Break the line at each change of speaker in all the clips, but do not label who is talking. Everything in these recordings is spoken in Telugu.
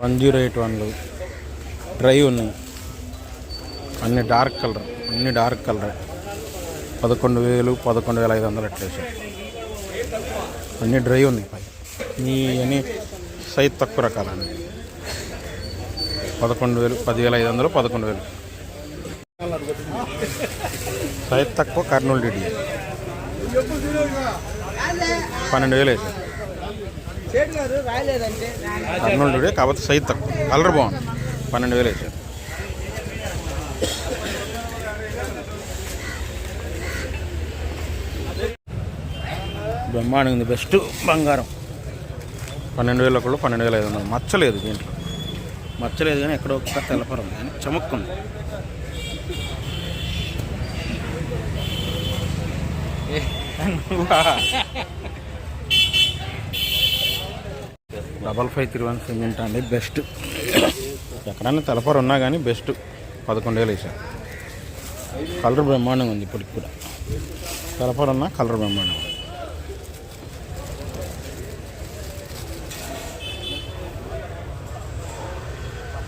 వన్ జీరో ఎయిట్ వన్లు. డ్రై ఉన్నాయి అన్ని డార్క్ కలర్ అన్ని డార్క్ కలర్. పదకొండు వేలు పదకొండు వేల ఐదు వందలు అట్లేసి అన్ని డ్రై ఉన్నాయి పై. ఈ అన్ని సైజ్ తక్కువ రకాలండి పదకొండు వేలు పదివేల ఐదు వందలు పదకొండు వేలు. సైజ్ తక్కువ కర్నూలు డిడి. పన్నెండు వేలు వేసారు. కర్నూలు డిడి కాకపోతే సైజ్ తక్కువ కలర్ బాగుంది. పన్నెండు వేలు వేసారు బ్రహ్మాండంగా ఉంది. బెస్ట్ బంగారం. పన్నెండు వేల ఒకళ్ళు పన్నెండు వేల ఐదు వందలు. మచ్చలేదు దీంట్లో. మచ్చలేదు కానీ ఎక్కడో ఒక్క తెల్లపరం కానీ చమక్కుంది. Double five three one cement అండి బెస్ట్. ఎక్కడన్నా తెలపర ఉన్నా కానీ బెస్ట్. పదకొండు వేలు వేసారు కలర్ బ్రహ్మాండంగా ఉంది ఇప్పటికి కూడా. తెలపర ఉన్నా కలర్ బ్రహ్మాండంగా ఉంది.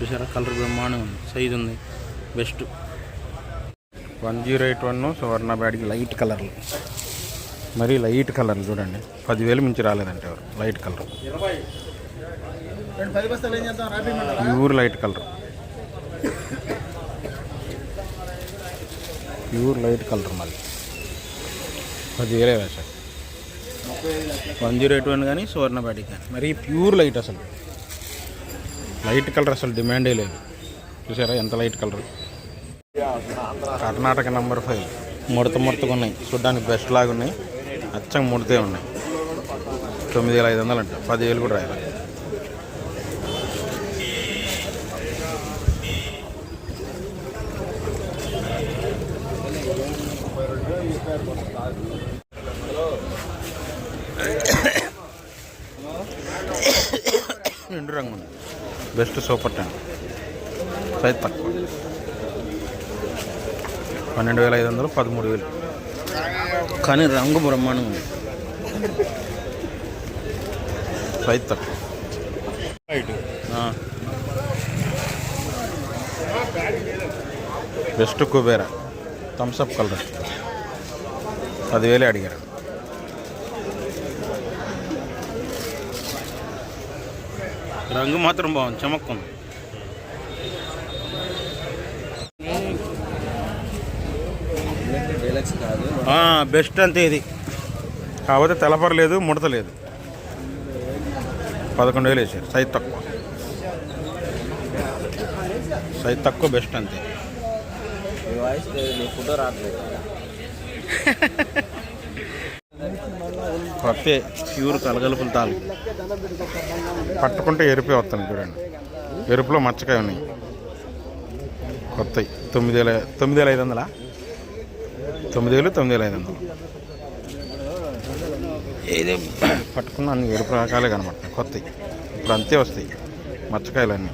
చూసారా? కలర్ బ్రహ్మాండంగా ఉంది. సైజ్ ఉంది. Best. One zero eight one Suvarna బ్యాడ్కి light కలర్లు మరీ లైట్ కలర్లు చూడండి. పదివేలు మించి రాలేదంటే ఎవరు? Light colour. Pure light colour. Pure light colour మళ్ళీ పదివేలే వేసారు వన్ జీరో ఎయిట్ వన్ కానీ సువర్ణపాటి కానీ. మరీ ప్యూర్ లైట్ అసలు. లైట్ కలర్ అసలు డిమాండే లేదు. చూసారా ఎంత light colour? Karnataka number five. ముడత ముడతగా ఉన్నాయి. చూడ్డానికి బెస్ట్ లాగా ఉన్నాయి. అచ్చంగా ముడితే ఉన్నాయి. తొమ్మిది వేల ఐదు వందలు అంట. పదివేలు కూడా రాయాలి రెండు రంగు ఉంది బెస్ట్ సూపర్ టెన్ సైజ్ తక్కువ పన్నెండు వేల ఐదు వందలు పదమూడు వేలు కానీ రంగు బ్రహ్మాండంగా ఉంది సైజ్ తక్కువ ఆ. Best Kubera Thums Up colour పదివేలే అడిగారు రంగు మాత్రం బాగుంది చమక్కుంది
డీలక్స్ కాదు
ఆ, బెస్ట్ అంతే ఇది. కాకపోతే తెలపరలేదు ముడతలేదు. పదకొండు వేలు వేసారు సైజ్ తక్కువ. సైజ్ తక్కువ బెస్ట్ అంతే.
ఫోటో రావట్లేదు.
కొత్త ప్యూర్ కలగలుపులు తాలు పట్టుకుంటే ఎరుపే వస్తాను చూడండి. ఎరుపులో మచ్చకాయ ఉన్నాయి. కొత్తవి తొమ్మిది వేల తొమ్మిది వేల ఐదు వందలా? తొమ్మిది వేలు తొమ్మిది వేల ఐదు వందలు. ఏది పట్టుకున్న అన్ని ఎరుపు రకాలే కనబడతాయి కొత్తవి ఇప్పుడు అంతే వస్తాయి. మచ్చకాయలు అన్నీ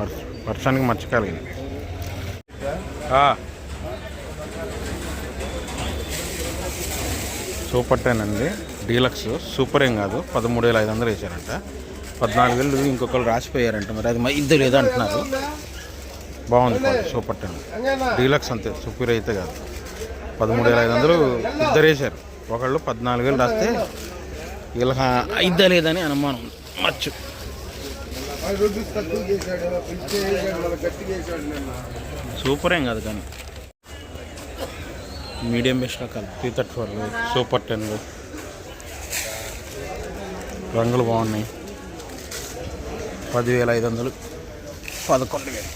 వర్ష వర్షానికి మచ్చకాయలు. కానీ సూపర్ టెన్ అండి. డీలక్స్ సూపర్ ఏం కాదు. పదమూడు వేల ఐదు వందలు వేసారంట పద్నాలుగు వేలు ఇంకొకరు రాసిపోయారంట. మరి అది మా ఇద్దరు లేదు అంటున్నారు. బాగుంది సూపర్ టెన్. డీలక్స్ అంతే సూపర్ అయితే కాదు. పదమూడు వేల ఐదు వందలు ఇద్దరు వేశారు. ఒకళ్ళు పద్నాలుగు వేలు రాస్తే వీళ్ళకి ఇద్దా లేదని అనుమానం మచ్చు. సూపర్ ఏం కాదు కానీ. మీడియం బెస్ట్ రకాలు three thirty four super ten రంగులు బాగున్నాయి. పదివేల ఐదు వందలు పదకొండు వేలు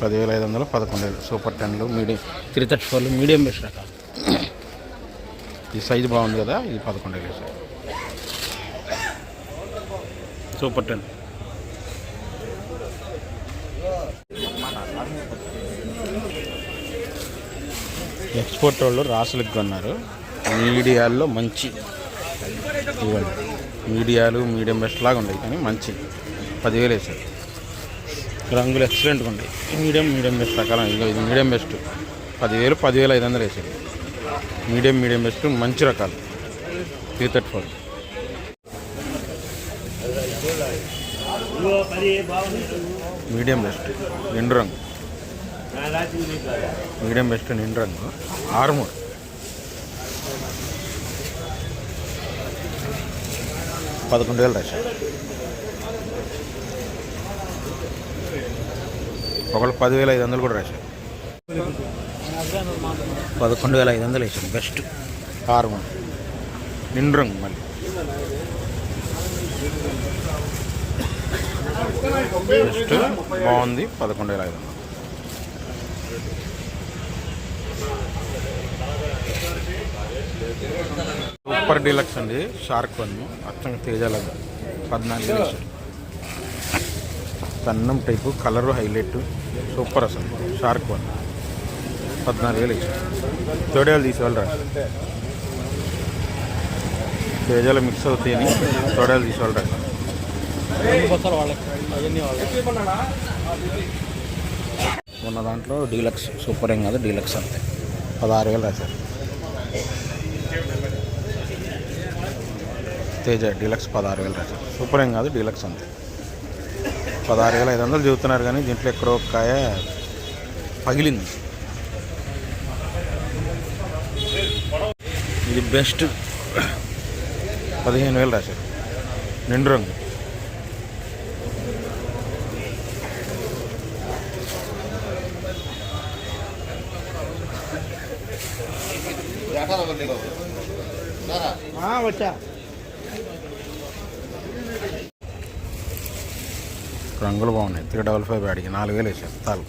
పదివేల ఐదు వందలు పదకొండు వేలు సూపర్ టెన్లు మీడియం. త్రీ థర్టీ ఫోర్లు మీడియం బెస్ట్ రకాలు ఈ సైజు బాగుంది కదా ఇది పదకొండు వేలు సార్. Super ten. ఎక్స్పోర్ట్ వాళ్ళు రాసులకు కొన్నారు. మీడియాల్లో మంచి ఇవ్వండి. మీడియాలు మీడియం బెస్ట్ లాగా ఉండేవి కానీ మంచి. పదివేలు వేసారు రంగులు ఎక్సలెంట్గా ఉన్నాయి మీడియం మీడియం బెస్ట్ రకాలం. ఇది మీడియం బెస్ట్. పదివేలు పదివేలు ఐదు వందలు వేసారు మీడియం మీడియం బెస్ట్ మంచి రకాలు. Three thirty four medium best. నిండు రంగు. మీడియం బెస్ట్ నిండు రంగు. ఆరుమూరు. పదకొండు వేలు రాశారు ఒకళ్ళు పదివేల ఐదు వందలు కూడా రాశారు పదకొండు వేల ఐదు వందలు వేసాను బెస్ట్. ఆరుమూరు నిండు రంగు మళ్ళీ. బెస్ట్. బాగుంది. పదకొండు వేల ఐదు వందలు. సూపర్ డీలక్స్ అండి షార్క్ వన్. అచ్చంగా తేజాల పద్నాలుగు వేలు వేసాడు కన్నం టైపు కలరు హైలైట్. సూపర్ అసలు షార్క్ వన్. పద్నాలుగు వేలు తోడేలు తీసేవాళ్ళు తేజాలు మిక్స్ అవుతాయని తోడేలు తీసేవాళ్ళు రా. ఉన్న దాంట్లో డీలక్స్ సూపర్ ఏం కాదు డీలక్స్ అంతే. పదహారు వేలు రాశారు తేజ డీలక్స్ పదహారు వేలు రాశారు సూపర్ ఏం కాదు డీలక్స్ అంతే. పదహారు వేల ఐదు వందలు చెబుతున్నారు కానీ దీంట్లో ఎక్కడో ఒక కాయ పగిలింది. ఇది బెస్ట్ పదిహేను వేలు రాశారు నిండు రంగు.
వచ్చా.
రంగులు బాగున్నాయి. త్రీ డబల్ ఫైవ్ బ్యాడ్కి నాలుగు వేలు వేసారు. తాలు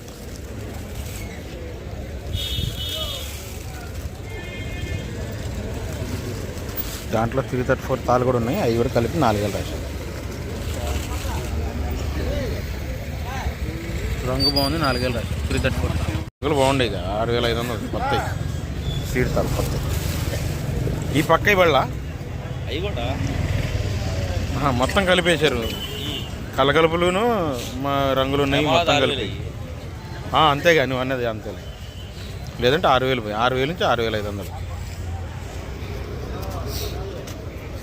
దాంట్లో త్రీ థర్టీ ఫోర్ తాలు కూడా ఉన్నాయి. అవి కూడా కలిపి నాలుగు వేలు రాశారు. రంగు బాగుంది నాలుగు వేలు రాశారు. త్రీ థర్టీ ఫోర్ రంగులు బాగుండే ఇక. ఆరు వేల ఐదు వందలు కొత్తవి సీడ్ తాలు కొత్త ఈ పక్క ఇవాళ
అవి కూడా?
మొత్తం కలిపేశారు. కలగలుపులును మా రంగులు ఉన్నాయి మొత్తం కలిపి. ఆ, అంతేగా నువ్వు అన్నది అంతేలే. లేదంటే ఆరు వేలు పోయి ఆరు వేలు నుంచి ఆరు వేల ఐదు వందలు.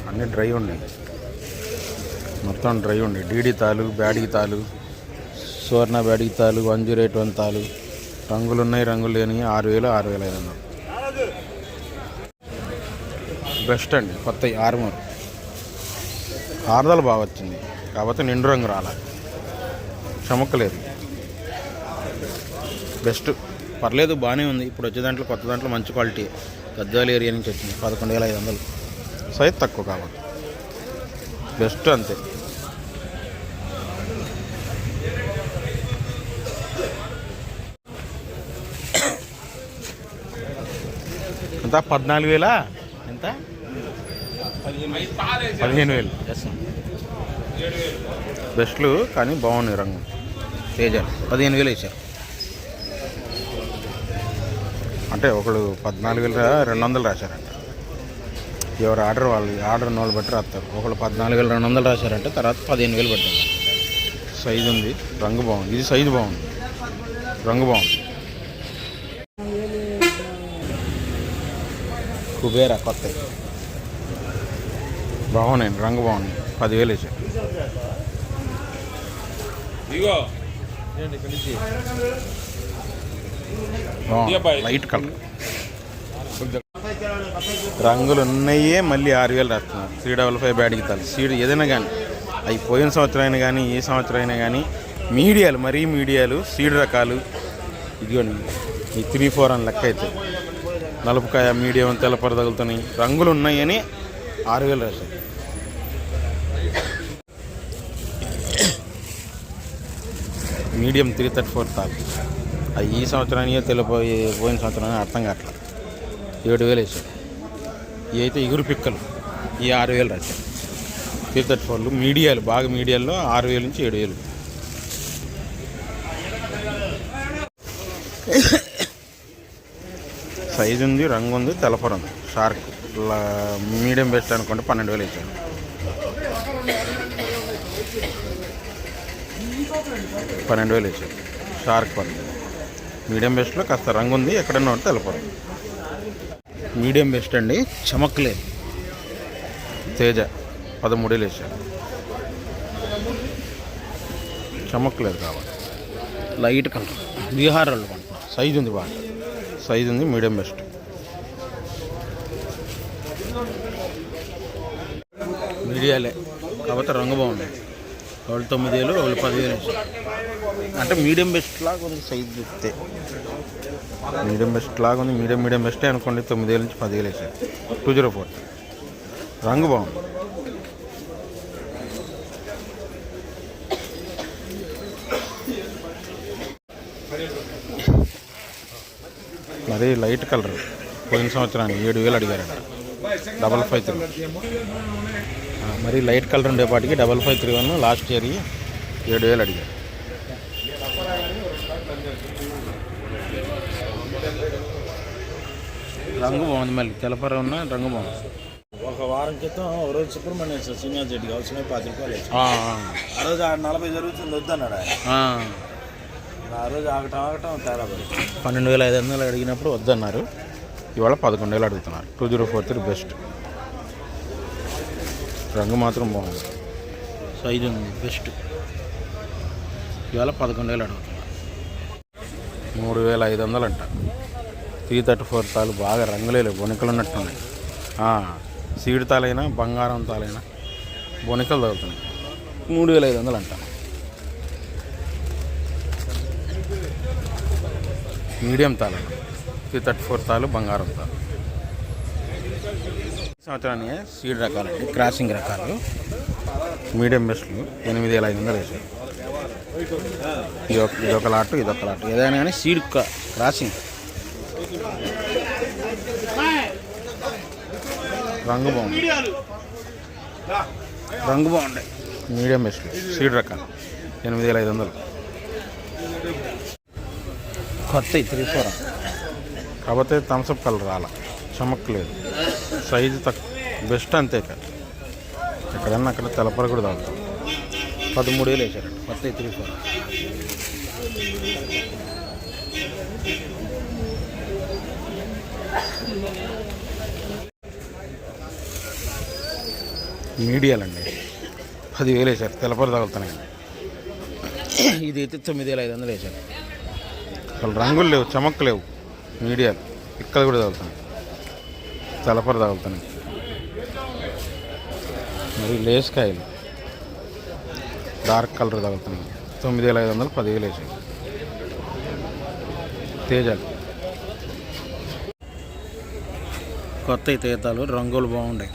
అన్నీ డ్రై ఉన్నాయి. మొత్తం డ్రై ఉన్నాయి. డీడీ తాలు బ్యాడీ తాలు సువర్ణ బ్యాడీ తాలు వన్ జీరో ఎయిట్ వన్ తాలు. రంగులు ఉన్నాయి రంగులు లేని ఆరు వేలు ఆరు వేల ఐదు వందలు. బెస్ట్ అండి కొత్త ఆరుమూరు. ఆరుదలు బాగా వచ్చింది. కాకపోతే నిండు రంగు రాల చమక్కలేదు. బెస్ట్ పర్లేదు బాగానే ఉంది. ఇప్పుడు వచ్చే దాంట్లో కొత్త దాంట్లో మంచి క్వాలిటీ గద్వాల ఏరియా నుంచి వచ్చింది. పదకొండు వేల ఐదు వందలు. సైజ్ తక్కువ కాబట్టి. బెస్ట్ అంతే. ఎంత? పద్నాలుగు వేలా? ఎంత? పదిహేను వేలు. బెస్ట్లు కానీ బాగున్నాయి రంగు. తేజాలు పదిహేను వేలు వేసారు అంటే ఒకడు పద్నాలుగు వేలు రా- రెండు వందలు రాశారంట. ఎవరు ఆర్డర్ వాళ్ళు ఆర్డర్ ఉన్న వాళ్ళు బట్టి రాస్తారు. ఒకళ్ళు పద్నాలుగు వేలు రెండు వందలు రాశారంటే తర్వాత పదిహేను వేలు పడ్డాయి సైజు ఉంది రంగు బాగుంది. ఇది సైజు బాగుంది. రంగు బాగుంది. కుబేరా కొత్త. బాగున్నాయి రంగు బాగుంది పదివేలు బాగుంది. లైట్ కలర్ రంగులు ఉన్నాయే మళ్ళీ ఆరు వేలు రాస్తున్నారు. త్రీ డబల్ ఫైవ్ బ్యాడ్కి తాలు. సీడ్ ఏదైనా కానీ అవి పోయిన సంవత్సరం అయినా కానీ ఏ సంవత్సరం అయినా కానీ మీడియాలు మరీ మీడియాలు సీడ్ రకాలు. ఇదిగోండి. ఈ త్రీ ఫోర్ అని లెక్క అయితే. నలుపుకాయ మీడియం తెల్లపర తగులుతున్నాయి. రంగులు ఉన్నాయని ఆరు వేలు రాశారు. మీడియం త్రీ థర్టీ ఫోర్ తాలు అవి ఈ సంవత్సరానికి తెలిపోయి పోయిన సంవత్సరానికి అర్థం కావట్లేదు. ఏడు వేలు వేసాడు ఇవి అయితే ఇగురు పిక్కలు. ఈ ఆరు వేలు రాశారు. త్రీ థర్టీ ఫోర్లు మీడియాలు బాగా మీడియాల్లో ఆరు వేలు నుంచి ఏడు వేలు. సైజు ఉంది రంగు ఉంది తెలపరం ఉంది షార్క్. లా- మీడియం బెస్ట్ అనుకుంటే పన్నెండు వేలు ఇచ్చాను. పన్నెండు వేలు ఇచ్చాను. షార్క్ పన్నెండు మీడియం బెస్ట్లో కాస్త రంగు ఉంది ఎక్కడన్నా ఉంటే తెలపర మీడియం బెస్ట్ అండి చమక్లేదు తేజ పదమూడేలు వేసారు చమక్కలేదు కాబట్టి లైట్ కలర్. బీహార్ వాళ్ళు కొంటున్నాం సైజు ఉంది బాగా. సైజు ఉంది మీడియం బెస్ట్. మిరియాలే కాకపోతే రంగు బాగుంది. వాళ్ళు తొమ్మిది వేలు వాళ్ళు పదివేలు అంటే మీడియం బెస్ట్ లాగా ఉంది సైజ్ చెప్తే మీడియం బెస్ట్ లాగా ఉంది. మీడియం మీడియం బెస్టే అనుకోండి. తొమ్మిది వేల నుంచి పదివేలు వేసారు. Two zero four. రంగు బాగుంది. మరి లైట్ కలర్. పోయిన సంవత్సరానికి ఏడు వేలు అడిగారంట. Double five three. మరి light colour ఉండేపాటికి double five three one last year ఏడు వేలు అడిగారు. రంగు బాగుంది మళ్ళీ. తెలపర ఉన్న రంగు బాగుంది.
ఒక వారం క్రితం ఒక రోజు సుబ్రహ్మణ్యం సార్ సీనియర్ జడ్డికి అవసరమే పది రూపాయలు
ఆ,
రోజు ఆడ నలభై జరుగుతుంది వద్దన్నాడు ఆయన.
ఆ,
ఆ రోజు ఆగటం ఆగటం తేడా
పన్నెండు వేల ఐదు వందలు అడిగినప్పుడు వద్దన్నారు. ఇవాళ పదకొండు వేలు అడుగుతున్నారు. Two zero four three best. రంగు మాత్రం బాగుంది. సైజు ఉంది బెస్ట్ ఇవాళ పదకొండు వేలు అడుగుతున్నారు మూడు వేల ఐదు వందలు అంట. త్రీ థర్టీ ఫోర్ తాలు బాగా రంగులేలు బొనికలు ఉన్నట్టున్నాయి. సీడ్ తాలైనా బంగారం తాలైనా బొనికలు తగులుతున్నాయి. మూడు వేల ఐదు వందలు అంట. మీడియం తాలు త్రీ థర్టీ ఫోర్ తాలు బంగారం తాలు. సంవత్సరానికి? సీడ్ రకాలండి క్రాసింగ్ రకాలు. మీడియం బెస్ట్లు ఎనిమిది వేల ఐదు వందలు వేసాయి ఇది ఒక లాటు ఇది ఒక లాటు. ఏదైనా కానీ సీడ్ క- క్రాసింగ్. రంగు బాగుంది. రంగు బాగుంది. మీడియం బెస్ట్లు సీడ్ రకాలు ఎనిమిది వేల ఐదు వందలు. కొత్త త్రీ ఫోర్ కాకపోతే థమ్స్అప్ కలర్ రాల చమక్కలేదు సైజు తక్కువ బెస్ట్ అంతే కాదు ఎక్కడన్నా అక్కడ తెలపర కూడా తాగుతాం. పదమూడు వేలు వేసారంట కొత్త త్రీ ఫోర్ మీడియాలండి పదివేలు వేసారు. తెలపర తగులుతున్నాయి ఇది అయితే తొమ్మిది వేల ఐదు వందలు వేసారు. అసలు రంగులు లేవు చమక్కు లేవు. మీడియాలు. ఇక్కడ కూడా తగులుతున్నాయి తెలపర తగులుతున్నాయి మరి లేస్ కాయలు. డార్క్ కలర్ తగులుతున్నాయి తొమ్మిది వేల ఐదు వందలు పదివేలు వేసాయి. తేజాలు. కొత్త తీతాలు రంగులు బాగున్నాయి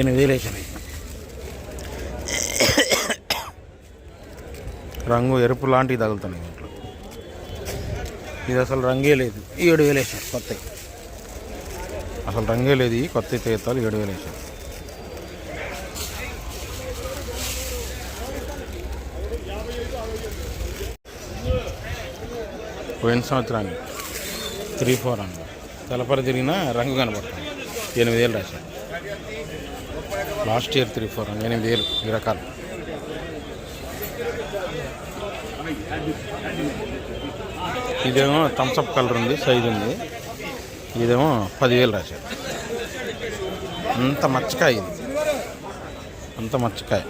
ఎనిమిది వేలు వేసినాయి రంగు ఎరుపు లాంటివి తగులుతున్నాయి ఇంట్లో. ఇది అసలు రంగే లేదు. ఏడు వేలు వేసారు కొత్తవి. అసలు రంగే లేదు ఈ కొత్త తీర్థాలు ఏడు వేలు వేసారు. పోయిన సంవత్సరానికి త్రీ ఫోర్ అన్న తెలపరి తిరిగినా రంగు కనబడుతుంది ఎనిమిది వేలు రాశాను లాస్ట్ ఇయర్ త్రీ ఫోర్ అన్న ఎనిమిది వేలు ఈ రకాలు. ఇదేమో థమ్స్అప్ కలర్ ఉంది సైజ్ ఉంది. ఇదేమో పదివేలు రాశారు. అంత మచ్చకాయ ఇది. అంత మచ్చకాయ.